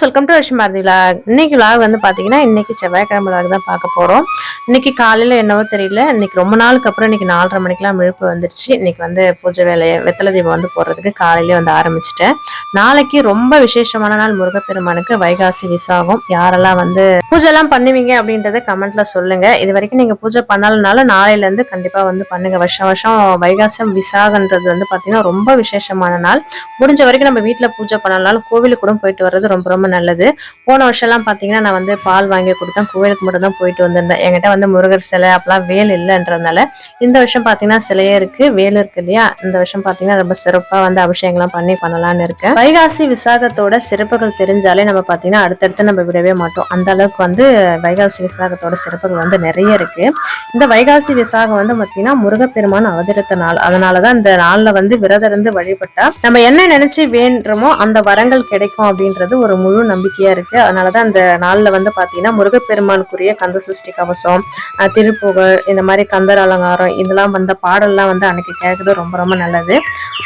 Friends welcome to வருஷம் Bharathi vlog இன்னைக்கு vlog வந்து பார்த்தீங்கன்னா இன்னைக்கு செவ்வாய்க்கிழமை விலாக் தான் பார்க்க போகிறோம் இன்னைக்கு காலையில் என்னவோ தெரியல இன்னைக்கு ரொம்ப நாளுக்கு அப்புறம் இன்னைக்கு நாலரை மணிக்கெல்லாம் விழுப்பு வந்துருச்சு. இன்னைக்கு வந்து பூஜை வேலையை வெத்தலை தீபம் வந்து போடுறதுக்கு காலையிலே வந்து ஆரம்பிச்சிட்டேன். நாளைக்கு ரொம்ப விசேஷமான நாள் முருகப்பெருமானுக்கு வைகாசி விசாகம். யாரெல்லாம் வந்து பூஜைலாம் பண்ணுவீங்க அப்படின்றத கமெண்ட்ல சொல்லுங்க. இது வரைக்கும் நீங்க பூஜை பண்ணலனாலும் நாளையிலேருந்து கண்டிப்பாக வந்து பண்ணுங்க. வருஷம் வருஷம் வைகாசம் விசாகன்றது வந்து பார்த்தீங்கன்னா ரொம்ப விசேஷமான நாள். முடிஞ்ச வரைக்கும் நம்ம வீட்டில் பூஜை பண்ணலனாலும் கோவிலுக்கு கூட போயிட்டு வர்றது ரொம்ப ரொம்ப நல்லது. போன வருஷம்லாம் பார்த்தீங்கன்னா நான் வந்து பால் வாங்கி கொடுத்தேன். கோவிலுக்கு மட்டும் தான் போயிட்டு வந்திருந்தேன். என்கிட்ட வந்து முருகர் சிலை அப்பெல்லாம் வேல் இல்லைன்றதுனால இந்த வருஷம் பார்த்தீங்கன்னா சிலையே இருக்கு வேல் இருக்கு இல்லையா? இந்த வருஷம் பார்த்தீங்கன்னா ரொம்ப சிறப்பாக வந்து அபிஷேகம்லாம் பண்ணி பண்ணலாம்னு இருக்கேன். வைகாசி விசாகத்தோட சிறப்புகள் தெரிஞ்சாலே நம்ம பார்த்தீங்கன்னா அடுத்தடுத்து நம்ம விடவே மாட்டோம். அந்த அளவுக்கு வந்து வைகாசி விசாகத்தோட சிறப்புகள் வந்து நிறைய இருக்கு. இந்த வைகாசி விசாகம் வந்து பார்த்தீங்கன்னா முருகப்பெருமான் அவதரித்த நாள். அதனால தான் இந்த நாளில் வந்து விரதம் இருந்து வழிபட்டா நம்ம என்ன நினைச்சு வேண்டுமோ அந்த வரங்கள் கிடைக்கும் அப்படின்றது ஒரு முழு நம்பிக்கையா இருக்கு. அதனாலதான் அந்த நாள்ல வந்து பாத்தீங்கன்னா முருகப்பெருமானுக்குரிய கந்த சஷ்டி கவசம் திருப்புகழ் இந்த மாதிரி கந்தர் அலங்காரம் இதெல்லாம் வந்த பாடல்லாம் வந்து அன்னைக்கு கேட்கறது ரொம்ப ரொம்ப நல்லது.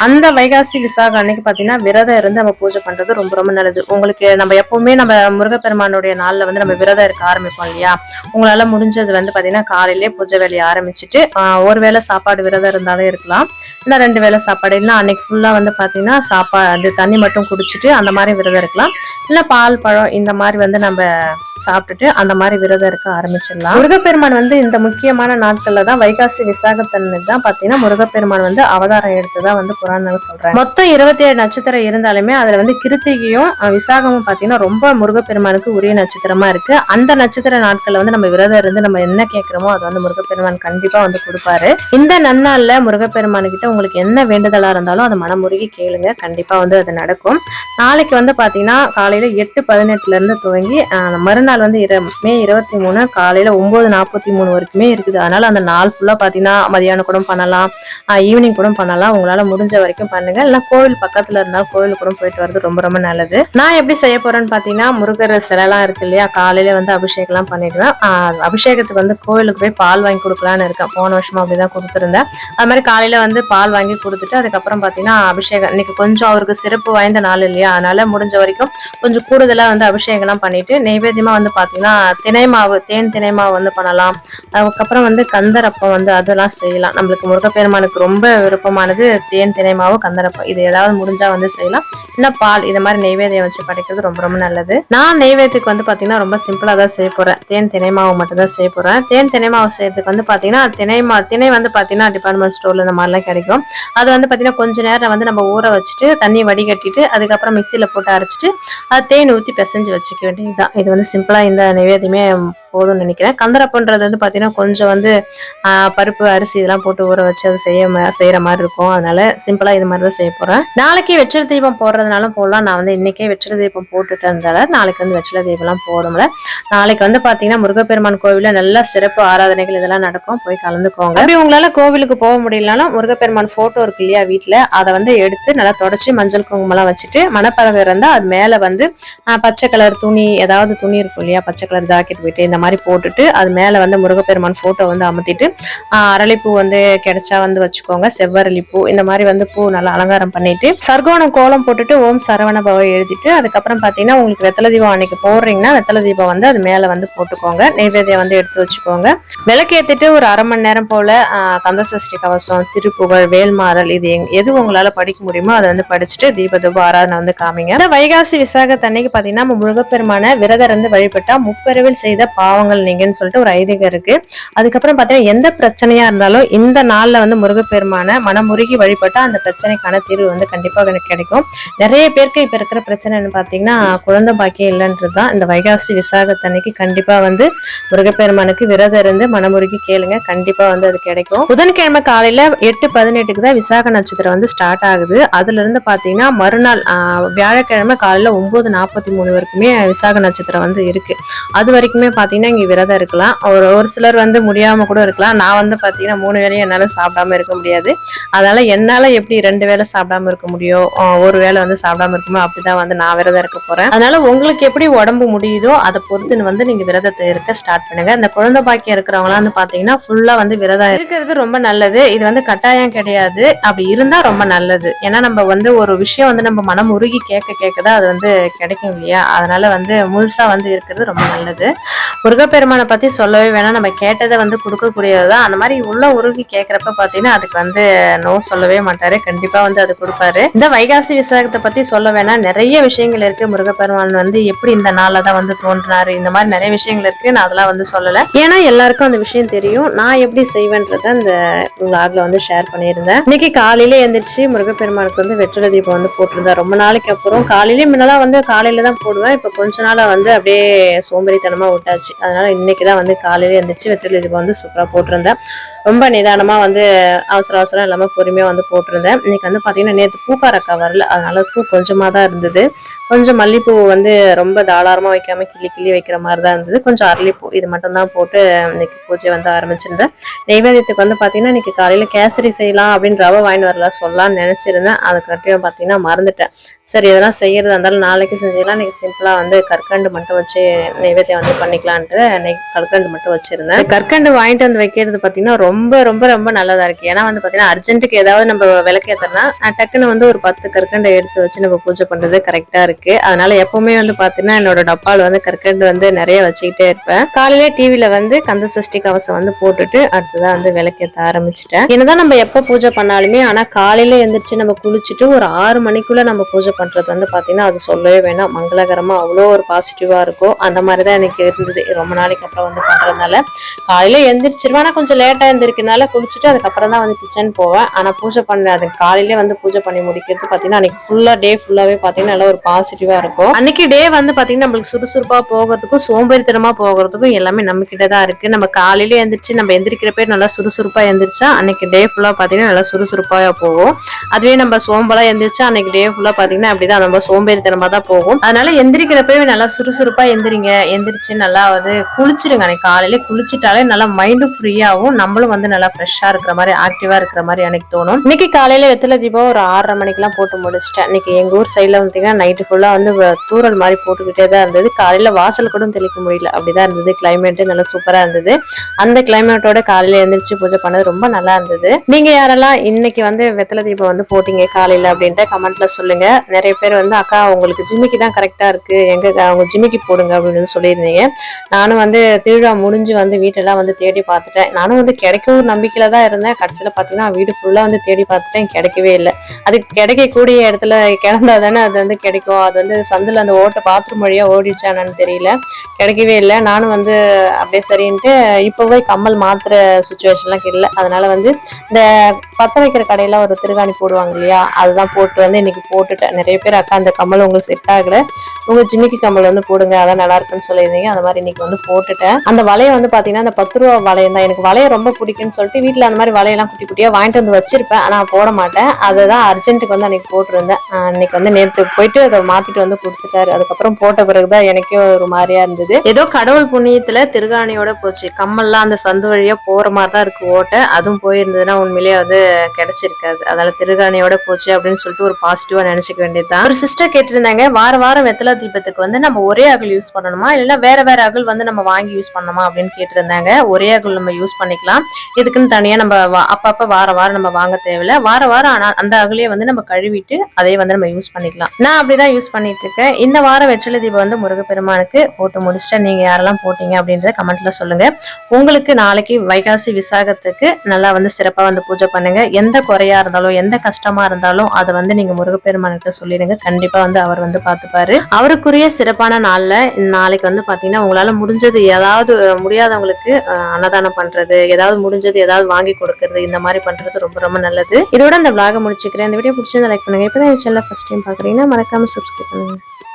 அந்த வைகாசி விசாகம் அன்னைக்கு பாத்தீங்கன்னா விரதம் இருந்து நம்ம பூஜை பண்றது ரொம்ப ரொம்ப நல்லது. உங்களுக்கு நம்ம எப்பவுமே நம்ம முருகப்பெருமானுடைய நாள்ல வந்து நம்ம விரதம் இருக்க ஆரம்பிப்போம் இல்லையா? உங்களால முடிஞ்சது வந்து பாத்தீங்கன்னா காலையிலே பூஜை வேலையை ஆரம்பிச்சுட்டு ஆஹ் ஒரு வேளை சாப்பாடு விரதம் இருந்தாலும் இருக்கலாம். இல்லை ரெண்டு வேளை சாப்பாடு இல்லைன்னா அன்னைக்கு ஃபுல்லா வந்து பாத்தீங்கன்னா சாப்பாடு தண்ணி மட்டும் குடிச்சிட்டு அந்த மாதிரி விரதம் இருக்கலாம். இல்லை பால் பழம் இந்த மாதிரி வந்து நம்ம சாப்பிட்டுட்டு அந்த மாதிரி விரதம் இருக்க ஆரம்பிச்சிடலாம். முருகப்பெருமான் வந்து இந்த முக்கியமான நாட்கள்ல தான் வைகாசி விசாகத்தன்மை தான் பாத்தீங்கன்னா முருகப்பெருமான் வந்து அவதாரம் எடுத்ததா வந்து புராணங்கள் சொல்றாங்க. மொத்தம் இருபத்தி ஏழு நட்சத்திரம் இருந்தாலுமே அதுல வந்து கிருத்திகையும் விசாகமும் பாத்தீங்கன்னா ரொம்ப முருகப்பெருமானுக்கு உரிய நட்சத்திரமா இருக்கு. அந்த நட்சத்திர நாட்கள்ல வந்து நம்ம விரதம் இருந்து நம்ம என்ன கேட்கிறோமோ அது வந்து முருகப்பெருமான் கண்டிப்பா வந்து கொடுப்பாரு. இந்த நன்னாள்ல முருகப்பெருமான் கிட்ட உங்களுக்கு என்ன வேண்டுதலா இருந்தாலும் அதை மனமுருகி கேளுங்க. கண்டிப்பா வந்து அது நடக்கும். நாளைக்கு வந்து பாத்தீங்கன்னா காலையில எட்டு பதினெட்டுல இருந்து துவங்கி மருந்து மறுநாள் வந்து இர மே இருபத்தி மூணு காலையில ஒன்பது நாற்பத்தி மூணு வரைக்குமே இருக்குது. அதனால அந்த நாள் ஃபுல்லா பாத்தீங்கன்னா மதியானம் கூட பண்ணலாம் ஈவினிங் கூட பண்ணலாம். உங்களால முடிஞ்ச வரைக்கும் பண்ணுங்க. இல்லைனா கோவில் பக்கத்துல இருந்தால் கோவில் கூட போயிட்டு வர்றது ரொம்ப ரொம்ப நல்லது. நான் எப்படி செய்ய போறேன்னு பாத்தீங்கன்னா முருகர் சிலைலாம் இருக்கு இல்லையா காலையில வந்து அபிஷேகம்லாம் பண்ணிடுவேன் அபிஷேகத்துக்கு வந்து கோவிலுக்கு போய் பால் வாங்கி கொடுக்கலான்னு இருக்கேன். போன வருஷமா அப்படிதான் கொடுத்துருந்தேன். அது மாதிரி காலையில வந்து பால் வாங்கி கொடுத்துட்டு அதுக்கப்புறம் பாத்தீங்கன்னா அபிஷேகம் இன்னைக்கு கொஞ்சம் அவருக்கு சிறப்பு வாய்ந்த நாள் இல்லையா அதனால முடிஞ்ச வரைக்கும் கொஞ்சம் கூடுதலா வந்து அபிஷேகம்லாம் பண்ணிட்டு நைவேத்தியமா வந்து பாத்தீங்கன்னா தினை மாவு தேன் தினை மாவு வந்து பண்ணலாம். அதுக்கப்புறம் வந்து கந்தரப்பம் வந்து அதெல்லாம் செய்யலாம். நம்மளுக்கு முருகப்பெருமானுக்கு ரொம்ப விருப்பமானது தேன் தினை மாவு கந்தரப்பம். இது ஏதாவது முடிஞ்சா வந்து செய்யலாம். இல்ல பால் இது மாதிரி நெய்வேதியம் வச்சு படைக்கிறது ரொம்ப ரொம்ப நல்லது. நான் நெய்வேத்தியத்துக்கு வந்து பாத்தீங்கன்னா ரொம்ப சிம்பிளா தான் செய்ய போறேன். தேன் தினை மாவு மட்டும் தான் செய்ய போறேன். தேன் தினை மாவு செய்யறதுக்கு வந்து பாத்தீங்கன்னா தினை மா திணை வந்து பாத்தீங்கன்னா டிபார்ட்மெண்ட் ஸ்டோர்ல இந்த மாதிரிலாம் கிடைக்கும். அது வந்து பாத்தீங்கன்னா கொஞ்ச நேரம் வந்து நம்ம ஊற வச்சுட்டு தண்ணி வடிகட்டிட்டு அதுக்கப்புறம் மிக்சியில போட்டு அரைச்சிட்டு அது தேன் ஊற்றி பிசைஞ்சு வச்சுக்க வேண்டியதுதான். இது வந்து சிம்பிளா இந்த நெய்வேதியமே போதும்னு நினைக்கிறேன். கந்தரப்பன்றது வந்து பார்த்தீங்கன்னா கொஞ்சம் வந்து பருப்பு அரிசி இதெல்லாம் போட்டு ஊற வச்சு அது செய்ய செய்கிற மாதிரி இருக்கும். அதனால சிம்பிளாக இது மாதிரி தான் செய்ய போகிறேன் நாளைக்கு வெற்றில தீபம் போடுறதுனாலும் போடலாம். நான் வந்து இன்னைக்கே வெற்றில தீபம் போட்டுட்டு இருந்தால நாளைக்கு வந்து வெற்றில தீபம்லாம் போடும்ல நாளைக்கு வந்து பார்த்தீங்கன்னா முருகப்பெருமான் கோவிலில் நல்லா சிறப்பு ஆராதனைகள் இதெல்லாம் நடக்கும். போய் கலந்துக்கோங்க. அப்படி உங்களால கோவிலுக்கு போக முடியலனாலும் முருகப்பெருமான் ஃபோட்டோ இருக்கு இல்லையா வீட்டில் அதை வந்து எடுத்து நல்லா தொடச்சி மஞ்சள் குங்குமம்லாம் வச்சுட்டு மணப்பறவை இருந்தால் அது மேலே வந்து பச்சை கலர் துணி ஏதாவது துணி இருக்கும் இல்லையா பச்சை கலர் ஜாக்கெட் போயிட்டு இந்த மாதிரி போட்டுட்டு அது மேலே வந்து முருகப்பெருமான் ஃபோட்டோ வந்து அமர்த்திட்டு அரளிப்பூ வந்து கிடைச்சா வந்து வச்சுக்கோங்க. செவ்வரளிப்பூ இந்த மாதிரி வந்து பூ நல்லா அலங்காரம் பண்ணிட்டு சர்க்கோணம் கோலம் போட்டுட்டு ஓம் சரவண பவ எழுதிட்டு அதுக்கப்புறம் பார்த்தீங்கன்னா உங்களுக்கு வெத்தலை தீபம் அன்னைக்கு போடுறீங்கன்னா வெத்தலை தீபம் வந்து அது மேலே வந்து போட்டுக்கோங்க. நெய்வேதியம் வந்து எடுத்து வச்சுக்கோங்க. விளக்கேற்றிட்டு ஒரு அரை மணி நேரம் போல கந்தசஷ்டி கவசம் திருப்புகழ் வேல்மாறல் இது எங்- எது உங்களால் படிக்க முடியுமோ அதை வந்து படிச்சுட்டு தீப ஆராதனை வந்து காமிங்க. இந்த வைகாசி விசாகத்தன்னைக்கு பார்த்தீங்கன்னா நம்ம முருகப்பெருமான விரதம் இருந்து வழிபட்டா முப்பெருவில் செய்த பாவங்கள் நீங்கன்னு சொல்லிட்டு ஒரு ஐதீகம் இருக்கு. அதுக்கப்புறம் பார்த்தீங்கன்னா எந்த பிரச்சனையா இருந்தாலும் இந்த நாளில் வந்து முருகப்பெருமான மனமுருகி வழிபட்டா அந்த பிரச்சனைக்கான தீர்வு வந்து கண்டிப்பாக எனக்கு கிடைக்கும். நிறைய பேருக்கு இப்போ இருக்கிற பிரச்சனைன்னு பார்த்தீங்கன்னா குழந்தை பாக்கியம் இல்லைன்றது தான் இந்த வைகாசி விசாகத்தன்னைக்கு கண்டிப்பாக வந்து முருகப்பெருமானுக்கு விரதம் இருந்து மனமுருகி கேளுங்க. கண்டிப்பாக வந்து அது கிடைக்கும். புதன்கிழமை காலையில் எட்டு பதினெட்டுக்கு தான் விசாக நட்சத்திரம் வந்து ஸ்டார்ட் ஆகுது. அதுல இருந்து மறுநாள் வியாழக்கிழமை காலையில் ஒம்பது நாற்பத்தி மூணு வரைக்குமே விசாக நட்சத்திரம் வந்து இருக்கு. அது வரைக்குமே பார்த்தீங்கன்னா பார்த்தீங்கன்னா இங்கே விரதம் இருக்கலாம். ஒரு ஒரு சிலர் வந்து முடியாமல் கூட இருக்கலாம். நான் வந்து பார்த்தீங்கன்னா மூணு வேளையும் என்னால் சாப்பிடாம இருக்க முடியாது. அதனால என்னால் எப்படி ரெண்டு வேளை சாப்பிடாம இருக்க முடியும் ஒரு வேளை வந்து சாப்பிடாம இருக்குமோ அப்படிதான் வந்து நான் விரதம் இருக்க போறேன். அதனால உங்களுக்கு எப்படி உடம்பு முடியுதோ அதை பொறுத்துன்னு வந்து நீங்க விரதத்தை இருக்க ஸ்டார்ட் பண்ணுங்க. இந்த குழந்தை பாக்கியம் இருக்கிறவங்களாம் வந்து பாத்தீங்கன்னா ஃபுல்லா வந்து விரதம் இருக்கிறது ரொம்ப நல்லது. இது வந்து கட்டாயம் கிடையாது. அப்படி இருந்தா ரொம்ப நல்லது. ஏன்னா நம்ம வந்து ஒரு விஷயம் வந்து நம்ம மனம் உருகி கேட்க கேட்கதான் அது வந்து கிடைக்கும் இல்லையா? அதனால வந்து முழுசா வந்து இருக்கிறது ரொம்ப நல்லது. முருகப்பெருமானை பத்தி சொல்லவே வேணாம். நம்ம கேட்டதை வந்து கொடுக்கக்கூடியது தான் அந்த மாதிரி உள்ள உருகி கேட்கறப்ப பாத்தீங்கன்னா அதுக்கு வந்து நோ சொல்லவே மாட்டாரு. கண்டிப்பா வந்து அது கொடுப்பாரு. இந்த வைகாசி விசாகத்தை பத்தி சொல்ல வேணாம். நிறைய விஷயங்கள் இருக்கு. முருகப்பெருமான் வந்து எப்படி இந்த நாள்ல தான் வந்து தோன்றினாரு. இந்த மாதிரி நிறைய விஷயங்கள் இருக்கு. நான் அதெல்லாம் வந்து சொல்லல. ஏன்னா எல்லாருக்கும் அந்த விஷயம் தெரியும். நான் எப்படி செய்வேன்றத இந்த விளாக்ல வந்து ஷேர் பண்ணியிருந்தேன். இன்னைக்கு காலையில எந்திரிச்சு முருகப்பெருமானுக்கு வந்து வெற்றில தீபம் வந்து போட்டிருந்தேன் ரொம்ப நாளைக்கு அப்புறம் காலையில முன்னெல்லாம் வந்து காலையில தான் போடுவேன். இப்போ கொஞ்ச நாளா வந்து அப்படியே சோம்பேறித்தனமா விட்டாச்சு. அதனால இன்னைக்கு தான் வந்து காலையில எந்திரிச்சு வெற்றிலை தீபம் வந்து சூப்பராக போட்டிருந்தேன். ரொம்ப நிதானமாக வந்து அவசர அவசரம் இல்லாமல் பொறுமையாக வந்து போட்டிருந்தேன். இன்னைக்கு வந்து பார்த்திங்கன்னா நேற்று பூக்காரக்கா வரல. அதனால பூ கொஞ்சமாக தான் இருந்தது. கொஞ்சம் மல்லிப்பூ வந்து ரொம்ப தாளாரமா வைக்காம கிள்ளி கிள்ளி வைக்கிற மாதிரி தான் இருந்தது. கொஞ்சம் அரளிப்பூ இது மட்டும் தான் போட்டு இன்னைக்கு பூஜை வந்து ஆரம்பிச்சிருந்தேன். நெய்வேத்தியத்துக்கு வந்து பாத்தீங்கன்னா இன்னைக்கு காலையில கேசரி செய்யலாம் அப்படின்னு ரவை வாங்கி வரல சொல்லலாம்னு நினைச்சிருந்தேன். அதுக்கட்டியும் பாத்தீங்கன்னா மறந்துட்டேன். சரி இதெல்லாம் செய்யறதா இருந்தாலும் நாளைக்கு செஞ்சிடலாம் இன்னைக்கு சிம்பிளா வந்து கற்கண்டு மட்டும் வச்சு நெய்வேத்தியம் வந்து பண்ணிக்கலான்ட்டு இன்னைக்கு கற்கண்டு மட்டும் வச்சிருந்தேன். கற்கண்டு வாங்கிட்டு வந்து வைக்கிறது பாத்தீங்கன்னா ரொம்ப ரொம்ப ரொம்ப நல்லதா இருக்கு. ஏன்னா வந்து பாத்தீங்கன்னா அர்ஜென்ட்டுக்கு ஏதாவது நம்ம விளக்கேத்தனா டக்குன்னு வந்து ஒரு பத்து கற்கண்டை எடுத்து வச்சு நம்ம பூஜை பண்றது கரெக்டா இருக்கு. அதனால எப்பவுமே வந்து பாத்தீங்கன்னா என்னோட டப்பால வந்து கற்கண்டு வந்து நிறைய வச்சுக்கிட்டே இருப்பேன். காலையில டிவில வந்து கந்த சஷ்டி கவசம் வந்து போட்டுட்டு அடுத்ததான் வந்து விளக்கேத்த ஆரம்பிச்சிட்டேன். என்னதான் நம்ம எப்ப பூஜை பண்ணாலுமே ஆனா காலையில எந்திரிச்சு நம்ம குளிச்சுட்டு ஒரு ஆறு மணிக்குள்ள நம்ம பூஜை பண்றது வந்து பாத்தீங்கன்னா அது சொல்லவே வேணாம். மங்களகரமா அவ்வளோ ஒரு பாசிட்டிவா இருக்கும். அந்த மாதிரிதான் எனக்கு இருந்தது. ரொம்ப நாளைக்கு அப்புறம் வந்து பண்றதுனால. காலையில எந்திரிச்சிருவேன். ஆனால் கொஞ்சம் லேட்டா எழுந்திருக்கனால குளிச்சுட்டு அதுக்கப்புறம் தான் வந்து கிச்சன் போவேன். ஆனா பூஜை பண்ண அது காலையிலே வந்து பூஜை பண்ணி முடிக்கிறது பாத்தீங்கன்னா அன்னைக்கு ஃபுல்லா டே ஃபுல்லாவே பாத்தீங்கன்னா நல்லா ஒரு பாஸ் இருக்கும். அன்னைக்கு டே வந்து பாத்தீங்கன்னா நம்மளுக்கு சுறுசுறுப்பா போகிறதுக்கும் சோம்பேறித்தனமா போகிறதுக்கும் எல்லாமே நம்ம தான் இருக்கு. நம்ம காலையில எந்திரிச்சு நம்ம எந்திரிக்கிறப்பே நல்லா சுறுசுறுப்பா எந்திரிச்சா அன்னைக்கு டே ஃபுல்லா பாத்தீங்கன்னா நல்லா சுறுசுறுப்பா போகும். அதுவே நம்ம சோம்பலா எந்திரிச்சா அன்னைக்கு டே ஃபுல்லா பாத்தீங்கன்னா அப்படிதான் நம்ம சோம்பேறித்தனமா தான் போகும். அதனால எந்திரிக்கிறப்பவே நல்லா சுறுசுறுப்பா எந்திரிங்க. எந்திரிச்சு நல்லா வந்து குளிச்சிடுங்க அன்னைக்கு காலையில குளிச்சிட்டாலே நல்லா மைண்டும் ஃப்ரீயாகும் நம்மளும் வந்து நல்லா ஃப்ரெஷ்ஷா இருக்கிற மாதிரி ஆக்டிவா இருக்கிற மாதிரி எனக்கு தோணும். இன்னைக்கு காலையில வெத்தலை தீபம் ஒரு ஆறரை மணிக்கெல்லாம் போட்டு முடிச்சிட்டேன். இன்னைக்கு எங்க ஊர் சைட்ல பார்த்தீங்கன்னா நைட்டு ஃபுல்லாக வந்து தூரல் மாதிரி போட்டுக்கிட்டே தான் இருந்தது. காலையில் வாசல் கூட தெளிக்க முடியல. அப்படிதான் இருந்தது. கிளைமேட்டு நல்லா சூப்பராக இருந்தது. அந்த கிளைமேட்டோட காலையில் எழுந்திரிச்சு பூஜை பண்ணது ரொம்ப நல்லா இருந்தது. நீங்கள் யாரெல்லாம் இன்னைக்கு வந்து வெத்தலை தீபம் வந்து போட்டீங்க காலையில் அப்படின்ட்டு கமெண்ட்ல சொல்லுங்க. நிறைய பேர் வந்து அக்கா உங்களுக்கு ஜிம்மிக்கு தான் கரெக்டாக இருக்கு. எங்க அவங்க ஜிம்மிக்கு போடுங்க அப்படின்னு சொல்லியிருந்தீங்க. நானும் வந்து திருவிழா முடிஞ்சு வந்து வீட்டெல்லாம் வந்து தேடி பார்த்துட்டேன். நானும் வந்து கிடைக்கும் நம்பிக்கையில தான் இருந்தேன். கடைசியில் பார்த்தீங்கன்னா வீடு ஃபுல்லாக வந்து தேடி பார்த்துட்டேன். கிடைக்கவே இல்லை. அது கிடைக்கக்கூடிய இடத்துல கிடந்தா தானே அது வந்து கிடைக்கும். அது வந்து சந்தில் அந்த ஓட்ட பாத்ரூம் வழியாக ஓடிடுச்சானு தெரியல. கிடைக்கவே இல்லை. நானும் வந்து அப்படியே சரின்ட்டு இப்போவே கம்மல் மாத்துற சுச்சுவேஷன்லாம் இல்லை. அதனால வந்து இந்த பத்த வைக்கிற கடையில ஒரு திருகாணி போடுவாங்க இல்லையா? அதுதான் போட்டு வந்து இன்னைக்கு போட்டுட்டேன். நிறைய பேர் அக்கா அந்த கம்மல் உங்களுக்கு செட் ஆகல. உங்க ஜிமிக்கி கம்மல் வந்து போடுங்க. அதான் நல்லா இருக்குன்னு சொல்லியிருந்தீங்க. அந்த மாதிரி இன்னைக்கு வந்து போட்டுட்டேன். அந்த வலையை வந்து பாத்தீங்கன்னா அந்த பத்து ரூபா வளையம் தான். எனக்கு வலையை ரொம்ப பிடிக்கும்னு சொல்லிட்டு வீட்டில் அந்த மாதிரி வலையெல்லாம் குட்டி குட்டியா வாங்கிட்டு வந்து வச்சிருப்பேன். ஆனா போட மாட்டேன். அதுதான் அர்ஜென்ட்டுக்கு வந்து அன்னைக்கு போட்டிருந்தேன். அன்னைக்கு வந்து நேற்று போயிட்டு அதை மாத்திட்டு வந்து கொடுத்துட்டாரு. அதுக்கப்புறம் போட்ட பிறகுதான் எனக்கே ஒரு மாதிரியா இருந்தது. ஏதோ கடவுள் புண்ணியத்துல திருகாணியோட போச்சு. கம்மல்லாம் அந்த சந்து வழியா போற மாதிரி தான் இருக்கு ஓட்ட. அதுவும் போயிருந்ததுன்னா உண்மையிலேயே அது கிடைச்சிருக்காது. அதனால திருகாணியோட போச்சு அப்படின்னு சொல்லிட்டு ஒரு பாசிட்டிவா நினைச்சுக்க வேண்டியதுதான். ஒரு சிஸ்டர் கேட்டிருந்தாங்க வார வாரம் வெத்தலா தீபத்துக்கு வந்து நம்ம ஒரே அகல் யூஸ் பண்ணணுமா? இல்லைன்னா வேற வேற அகல் வந்து நம்ம வாங்கி யூஸ் பண்ணணுமா? அப்படின்னு கேட்டிருந்தாங்க. ஒரே அகல் நம்ம யூஸ் பண்ணிக்கலாம். இதுக்குன்னு தனியா நம்ம அப்பப்ப வார வாரம் நம்ம வாங்க தேவையில்ல. வார வாரம் ஆனா அந்த அகலையே வந்து நம்ம கழுவிட்டு அதே வந்து நம்ம யூஸ் பண்ணிக்கலாம். நான் அப்படிதான் யூஸ் பண்ணிட்டு இருக்கேன் இந்த வாரம் வெற்றிலை தீபம் வந்து முருகப்பெருமானுக்கு போட்டு முடிச்சுட்டு நீங்க யாரெல்லாம் போட்டீங்க அப்படின்றத கமெண்ட்ல சொல்லுங்க. உங்களுக்கு நாளைக்கு வைகாசி விசாகத்துக்கு நல்லா வந்து சிறப்பா வந்து பூஜை பண்ணுங்க. எந்த குறையா இருந்தாலும் எந்த கஷ்டமா இருந்தாலும் அதை வந்து நீங்க முருகப்பெருமானுக்கு சொல்லிடுங்க. கண்டிப்பா வந்து அவர் வந்து பார்த்துப்பாரு. அவருக்குரிய சிறப்பான நாள்ல நாளைக்கு வந்து பாத்தீங்கன்னா உங்களால முடிஞ்சது ஏதாவது முடியாதவங்களுக்கு அன்னதானம் பண்றது ஏதாவது முடிஞ்சது ஏதாவது வாங்கி கொடுக்கறது இந்த மாதிரி பண்றது ரொம்ப ரொம்ப நல்லது. இதோட அந்த விளாக முடிச்சுக்கிறேன். இந்த வீடியோ பிடிச்சிருந்தா லைக் பண்ணுங்க. இப்பதான் என் சேனல் ஃபர்ஸ்ட் டைம் பாக்குறீங்கன்னா மறக்காம சப்ஸ்கிரைப் 嗯。